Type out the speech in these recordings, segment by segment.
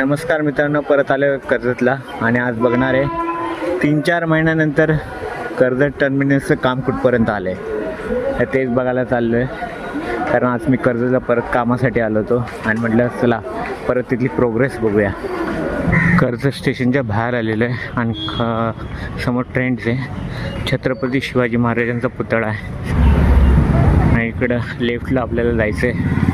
नमस्कार मित्रांनो परत आलो कर्जतला आणि आज बघणार आहे तीन चार महिन्यानंतर कर्जत टर्मिनसचं काम कुठपर्यंत आलं आहे तेच बघायला चाललो आहे कारण आज मी कर्जतला परत कामासाठी आलो होतो आणि म्हटलं चला परत तिथली प्रोग्रेस बघूया. कर्जत स्टेशनच्या बाहेर आलेलं आहे आणि समोर ट्रेंड्स आहे. छत्रपती शिवाजी महाराजांचा पुतळा आहे. आणि इकडं लेफ्टला आपल्याला जायचं आहे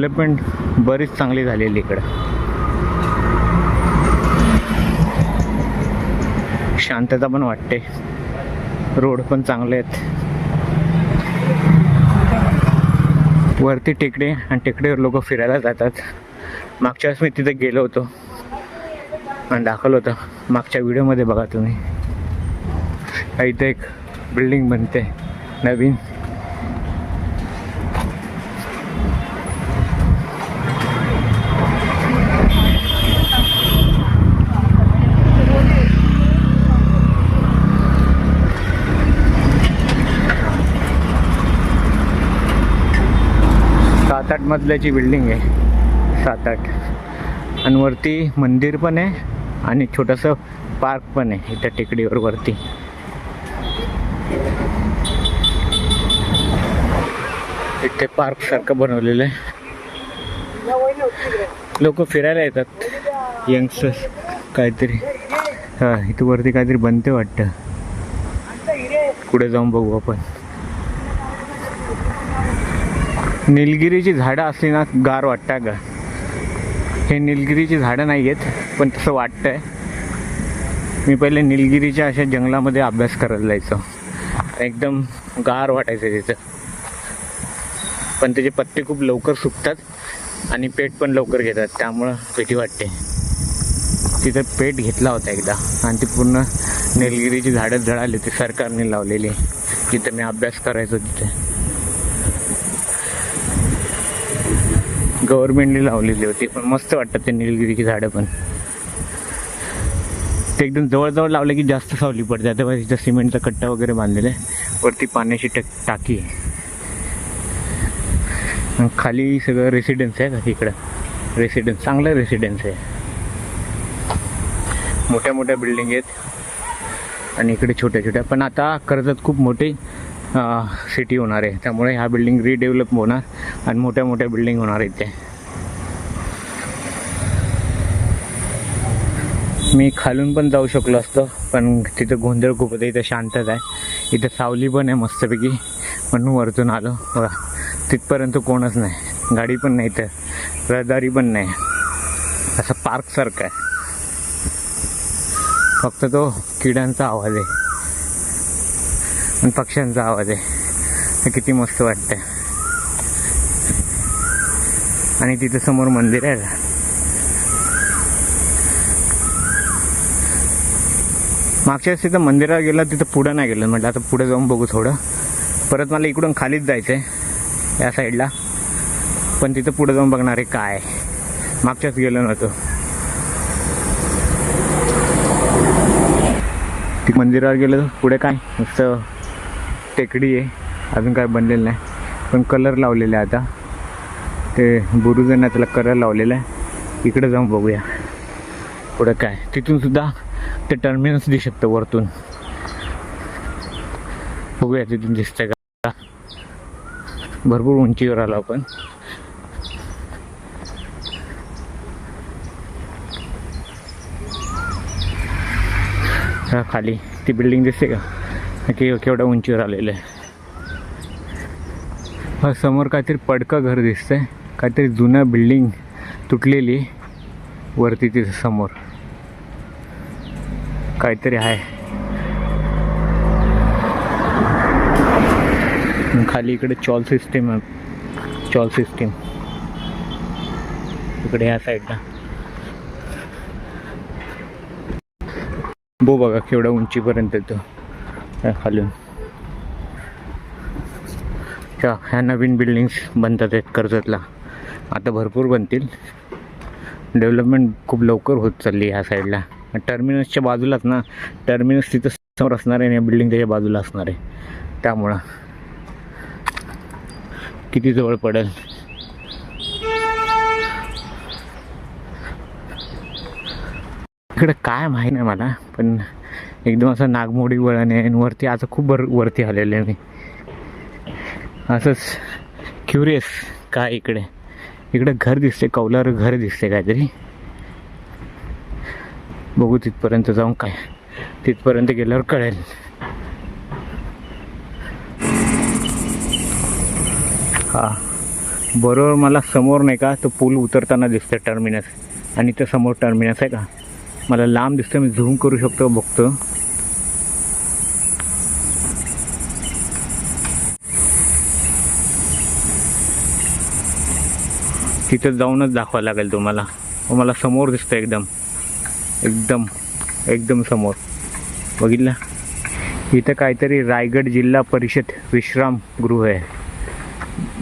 डेव्हलपमेंट बरीच चांगली झालेली इकडं. शांतता पण वाटते. रोड पण चांगले आहेत. वरती टेकडे आणि टेकडीवर लोक फिरायला जातात. मागच्या वेळेस मी तिथे गेलो होतो. आणि दाखवलं होतं. मागच्या व्हिडिओमध्ये बघा तुम्ही. इथे एक बिल्डिंग बनते. नवीन सात आठ मजल्याची बिल्डिंग आहे. सात आठ. आणि वरती मंदिर पण आहे आणि छोटंसं पार्क पण आहे इथं टेकडीवर वरती. इथे पार्क सारखं बनवलेलं आहे. लोक फिरायला येतात. यंगस्टर्स काहीतरी. हां इथं वरती काहीतरी बनते वाटतं. पुढे जाऊन बघू आपण. निलगिरीची झाडं असली ना गार वाटतं का हे निलगिरीची झाडं नाही आहेत पण तसं वाटतंय. मी पहिले निलगिरीच्या अशा जंगलामध्ये अभ्यास करत जायचो. एकदम गार वाटायचं तिथं. पण त्याचे पत्ते खूप लवकर सुकतात आणि पेट पण लवकर घेतात त्यामुळं भीती वाटते. तिथं पेट घेतला होता एकदा आणि ती पूर्ण निलगिरीची झाडं जळाली ती सरकारने लावलेली. जिथं मी अभ्यास करायचो तिथे. गव्हर्नमेंटने लावलेली होती पण मस्त वाटतात ते निलगिरीची झाडं पण. ते एकदम जवळजवळ लावले की जास्त सावली पडते. तेव्हा तिथं सिमेंटचा कट्टा वगैरे बांधलेला आहे. वरती पाण्याची टक टाकी आहे. खाली सगळं रेसिडेन्स आहे का इकडं? रेसिडेन्स चांगलं रेसिडेन्स आहे. मोठ्या मोठ्या बिल्डिंग आहेत. आणि इकडे छोट्या छोट्या पण आता कर्जत खूप मोठी. सिटी होणार आहे. त्यामुळे ह्या बिल्डिंग रिडेव्हलप होणार आणि मोठ्या मोठ्या बिल्डिंग होणार इथे मी खालून पण जाऊ शकलो असतो पण तिथं गोंधळ खूप होतं. इथं शांतच आहे. इथं सावली पण आहे मस्तपैकी. म्हणून वरतून आलो. बघा तिथपर्यंत कोणच नाही. गाडी पण नाही तर रहदारी पण नाही. असं पार्कसारखं आहे. फक्त तो किड्यांचा आवाज आहे. आणि पक्ष्यांचा आवाज आहे. किती मस्त वाटतं आणि तिथं समोर मंदिर आहे. का मागच्या वेळेस तिथं मंदिरात गेलं तिथं पुढं नाही गेलं. म्हटलं आता पुढे जाऊन बघू थोडं. परत मला इकडून खालीच जायचं आहे या साईडला. पण तिथं पुढे जाऊन बघणार आहे काय मागच्याच गेलो नव्हतो. ती मंदिरावर गेलं पुढे काय? नुसतं टेकडी आहे. अजून काय बनलेलं नाही. पण कलर लावलेला आहे आता. ते बुरुजांना त्याला कलर लावलेला आहे. इकडे जाऊन बघूया. पुढं काय. तिथून सुद्धा ते टर्मिनस दिसू शकतं वरतून. बघूया तिथून दिसतंय का. भरपूर उंचीवर आलो आपण. खाली. ती बिल्डिंग दिसते का? की केवढ्या उंचीवर आलेलं आहे. हा समोर काहीतरी पडकं घर दिसतंय. काहीतरी जुनं बिल्डिंग तुटलेली वरती तिथं समोर. काहीतरी आहे. खाली इकडे चॉल सिस्टीम आहे. चॉल सिस्टीम. इकडे ह्या साईडला. बो बघा केवढ्या उंचीपर्यंत येतो. खालून. च्या ह्या नवीन बिल्डिंग्स बनतात आहेत कर्जतला. आता भरपूर बनतील. डेव्हलपमेंट खूप लवकर होत चालली ह्या साईडला टर्मिनसच्या बाजूलाच ना टर्मिनस तिथं समोर असणार आहे आणि बिल्डिंग त्याच्या बाजूला असणार आहे. त्यामुळं किती जवळ पडेल? इकडं काय माहीत नाही मला पण एकदम असं नागमोडी वळण आहे. आणि वरती असं खूप वर वरती आलेलं आहे मी. असंच क्युरियस काय इकडे. इकडे घर दिसते कौलार घर दिसते काहीतरी. बघू तिथपर्यंत जाऊन काय. तिथपर्यंत गेल्यावर कळेल. हा. बरोबर मला समोर नाही का तो पूल उतरताना दिसतं टर्मिनस आणि त्या समोर टर्मिनस आहे का? मला लांब दिसतं मी झूम करू शकतो बघतो. तिथं जाऊनच दाखवा लागेल तुम्हाला. व मला समोर दिसतं एकदम. एकदम एकदम समोर. बघितलं? इथं काहीतरी रायगड जिल्हा परिषद विश्राम गृह आहे.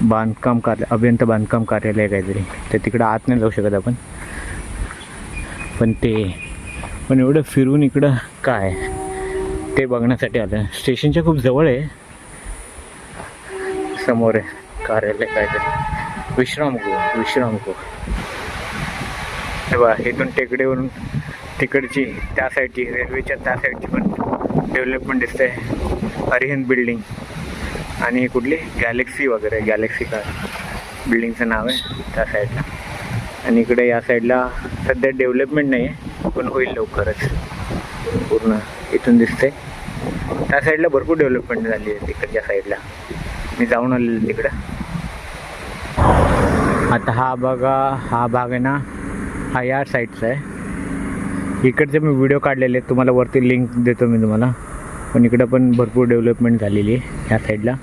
बांधकाम कार्य अभियंता बांधकाम कार्यालय आहे काहीतरी. तर तिकडं आत नाही जाऊ शकत आपण. पण ते पण एवढं फिरून इकडं काय? ते बघण्यासाठी आलं स्टेशनच्या खूप जवळ आहे. समोर आहे. कार्यालय काय ते विश्रामगृह विश्रामगृह. बा इथून टेकडीवरून तिकडची त्या साईडची रेल्वेच्या त्या साईडची पण डेव्हलपमेंट दिसते अरिहंत बिल्डिंग. आणि कुठली? गॅलेक्सी वगैरे गॅलेक्सी कार बिल्डिंगचं नाव आहे त्या साईडला. आणि इकडे या साईडला सध्या डेव्हलपमेंट नाही आहे. पण होईल लवकरच. पूर्ण इथून दिसते त्या साईडला भरपूर डेव्हलपमेंट झाली आहे तिकडच्या साईडला. मी जाऊन आलेलो तिकडं. आता हा बघा हा भाग आहे ना हा या साईडचा आहे. इकडचे मी व्हिडिओ काढलेले आहेत. तुम्हाला वरती लिंक देतो मी तुम्हाला. पण इकडं पण भरपूर डेव्हलपमेंट झालेली आहे ह्या साईडला.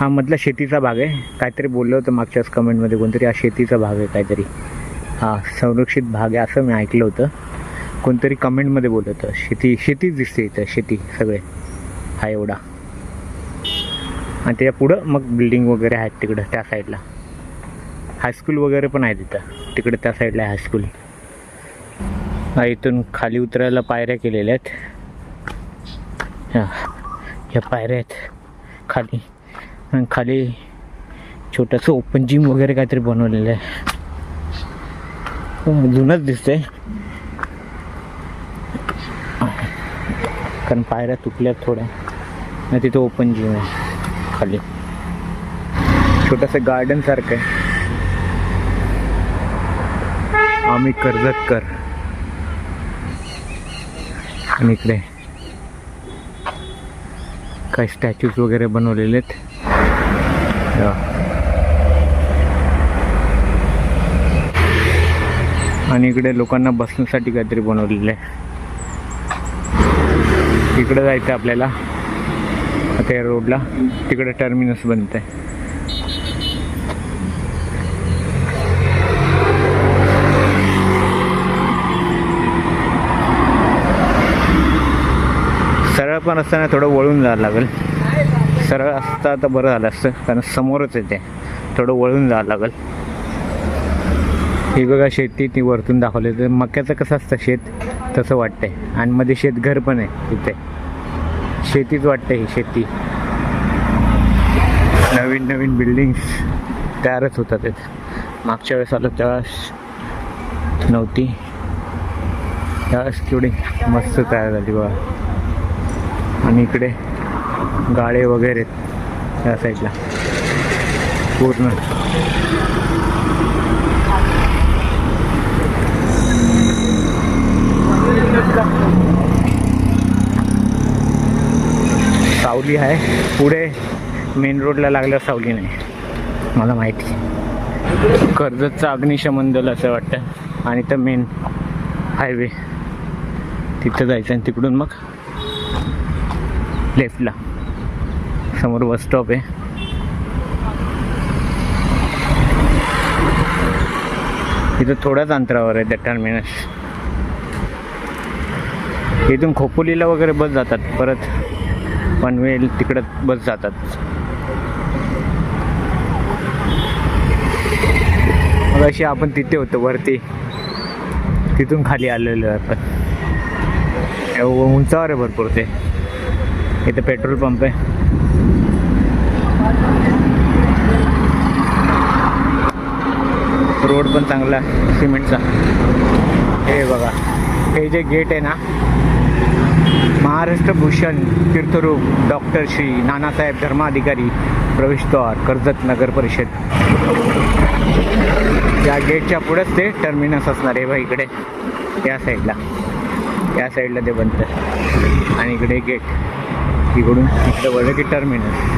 हा मधला शेतीचा भाग आहे. काहीतरी बोललं होतं मागच्याच कमेंटमध्ये कोणतरी हा शेतीचा भाग आहे काहीतरी. हा संरक्षित भाग आहे असं मी ऐकलं होतं. कोणतरी कमेंटमध्ये बोलत होतं. शेती शेतीच दिसते इथं शेती सगळे. हा एवढा. आणि त्याच्या पुढं मग बिल्डिंग वगैरे आहेत तिकडं त्या साईडला हायस्कूल वगैरे पण आहे तिथं तिकडे त्या साईडला आहे हायस्कूल इथून खाली उतरायला पायऱ्या केलेल्या आहेत. ह्या पायऱ्या आहेत. खाली. आणि खाली छोटंसं ओपन जिम वगैरे काहीतरी बनवलेलं आहे. जुनंच दिसतंय. कारण पायऱ्या तुटल्यात थोड्या नाही तिथं ओपन जिम आहे खाली. छोटंसं गार्डन सारखं आहे. आम्ही कर्जतकर आणि इकडे काही स्टॅच्यूज वगैरे बनवलेले आहेत. आणि इकडे लोकांना बसण्यासाठी काहीतरी बनवलेलं आहे. इकडं जायचं आपल्याला. आता या रोडला तिकडे टर्मिनस बनत आहे सरळ पण असताना थोडं वळून जावं लागेल. सरळ असता तर बरं झालं असतं कारण समोरच येते थोडं वळून जावं लागेल. हे बघा शेती ती वरतून दाखवली तर मक्याचं कसं असतं शेत तसं वाटतंय. आणि मध्ये शेतघर पण आहे तिथे शेतीच वाटते ही शेती. नवीन नवीन बिल्डिंग्स तयारच होतात मागच्या वेळेस आलो त्यावेळेस नव्हती. त्यावेळेस केवढी मस्त तयार झाली बघा. आणि इकडे गाळे वगैरे त्या साईडला पूर्ण. सावली आहे. पुढे मेन रोडला लागल्यावर सावली नाही. मला माहिती. कर्जतचं अग्निशमन दल असं वाटतं. आणि तर मेन हायवे तिथं जायचं आणि तिकडून मग लेफ्टला समोर बस स्टॉप आहे. इथं थोड्याच अंतरावर आहे त्या टर्मिनस इथून खोपोलीला वगैरे बस जातात परत पनवेल तिकडं बस जातात. मग अशी आपण तिथे होतो वरती. तिथून खाली आलेलो आपण. उंचावर आहे भरपूर ते. इथं पेट्रोल पंप आहे. रोड पण चांगला आहे, सिमेंटचा. हे बघा हे जे गेट आहे ना महाराष्ट्र भूषण तीर्थरूप डॉक्टर श्री नानासाहेब धर्माधिकारी प्रवेशद्वार कर्जत नगर परिषद. या गेटच्या पुढेच ते टर्मिनस असणार आहे बा इकडे. या साईडला या साईडला ते बनतं आणि इकडे गेट इकडून इकडे वळलं की टर्मिनस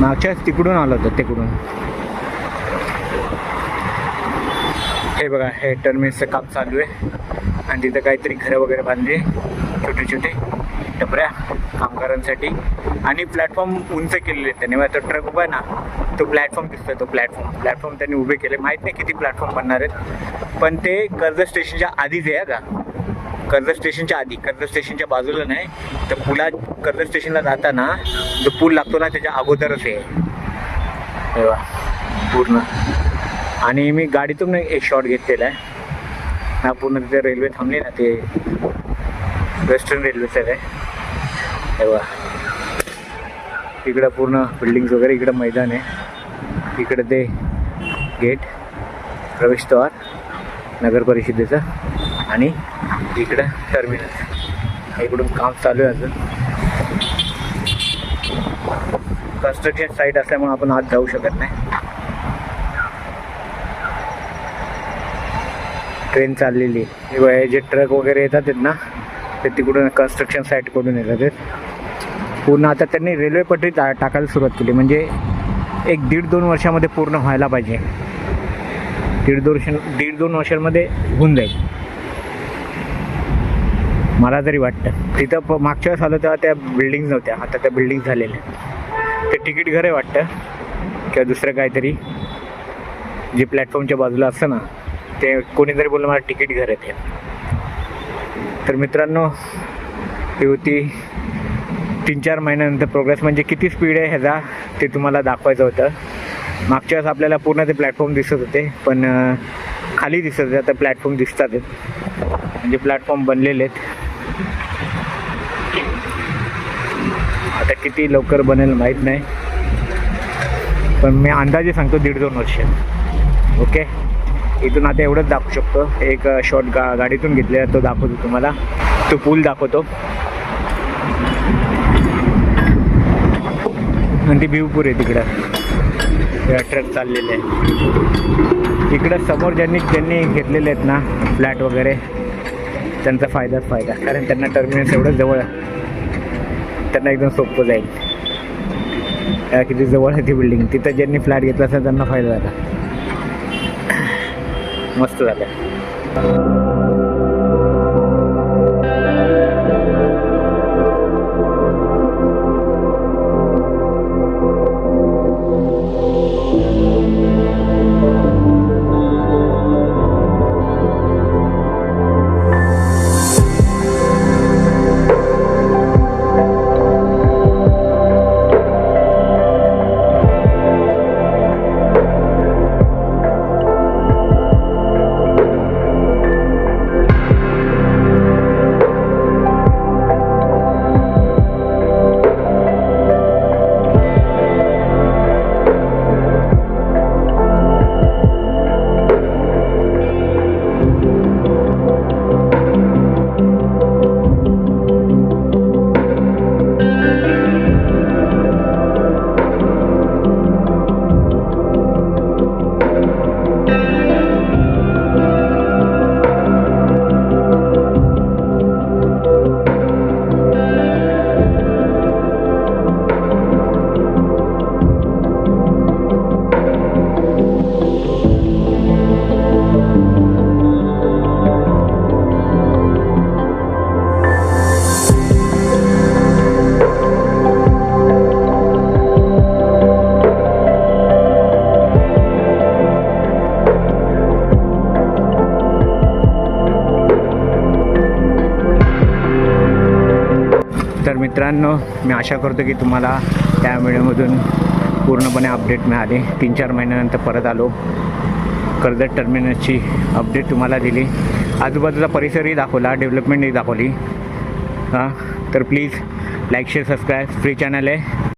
मागच्याच तिकडून आलं होतं तिकडून. हे बघा हे टर्मिनसचं काम चालू आहे. आणि तिथं काहीतरी घरं वगैरे बांधली छोटे छोटे टपऱ्या कामगारांसाठी. आणि प्लॅटफॉर्म उंच केलेले त्यांनी. त्यांनी तो ट्रक उभा आहे ना तो प्लॅटफॉर्म दिसतोय तो प्लॅटफॉर्म प्लॅटफॉर्म त्यांनी उभे केले. माहीत नाही किती प्लॅटफॉर्म बनणार आहेत. पण ते कर्ज स्टेशनच्या आधीच आहे का? कर्ज स्टेशनच्या आधी. कर्ज स्टेशनच्या बाजूला नाही. तर पुला कर्ज स्टेशनला जाताना जो पूल लागतो ना त्याच्या अगोदरच आहे. पूर्ण. आणि मी गाडीतून एक शॉट घेतलेला आहे. नागपूरनं पूर्ण तिथे रेल्वे थांबली ना ते वेस्टर्न रेल्वेचं आहे. तेव्हा इकडं पूर्ण बिल्डिंग्स वगैरे इकडं मैदान आहे. इकडं ते गेट प्रवेशद्वार नगर परिषदेचं आणि इकडं टर्मिनल इकडून काम चालू आहे अजून. कन्स्ट्रक्शन साईट असल्यामुळे आपण आत जाऊ शकत नाही. ट्रेन चाललेली आहे. हे जे ट्रक वगैरे येतात ना ते तिकडून कन्स्ट्रक्शन साईटकडून येतात पूर्ण आता त्यांनी रेल्वे पटरी टा टाकायला सुरुवात केली. म्हणजे एक दीड दोन वर्षामध्ये पूर्ण व्हायला पाहिजे. दीड दोन वर्ष दीड दोन वर्षांमध्ये होऊन जाईल. मला तरी वाटतं. तिथं प मागच्या वेळेस आलो तेव्हा त्या बिल्डिंग नव्हत्या. आता त्या बिल्डिंग झालेल्या ते तिकीट घर आहे वाटतं. किंवा दुसरं काहीतरी. जे प्लॅटफॉर्मच्या बाजूला असतं ना. ते कोणीतरी बोललं मला तिकीट घर येते तर मित्रांनो ही होती तीन चार महिन्यानंतर प्रोग्रेस म्हणजे किती स्पीड आहे ह्याचा ते तुम्हाला दाखवायचं होतं. मागच्या वेळेस आपल्याला पूर्ण ते प्लॅटफॉर्म दिसत होते पण खाली दिसत होते. आता प्लॅटफॉर्म दिसतात. म्हणजे प्लॅटफॉर्म बनलेले आहेत. आता किती लवकर बनेल माहीत नाही. पण मी अंदाजे सांगतो दीड दोन वर्ष. ओके? इथून आता एवढंच दाखवू शकतो. एक शॉर्ट गा गाडीतून घेतलेला तो दाखवतो तुम्हाला. तो पूल दाखवतो. आणि ती भिवपूर आहे तिकडं. ट्रक चाललेले. आहे इकडं समोर ज्यांनी ज्यांनी घेतलेले आहेत ना फ्लॅट वगैरे त्यांचा फायदाच फायदा. कारण त्यांना टर्मिनस एवढं जवळ त्यांना एकदम सोपं जाईल. किती जवळ आहे ती बिल्डिंग तिथं ज्यांनी फ्लॅट घेतला असेल त्यांना फायदा झाला. मस्त झालं. मित्रांनो मी आशा करतो की तुम्हाला त्या व्हिडिओमधून पूर्णपणे अपडेट मिळाली. तीन चार महिन्यानंतर परत आलो. कर्जत टर्मिनसची अपडेट तुम्हाला दिली. आजूबाजूचा परिसरही दाखवला डेव्हलपमेंटही दाखवली. हां तर please like share subscribe free channel आहे.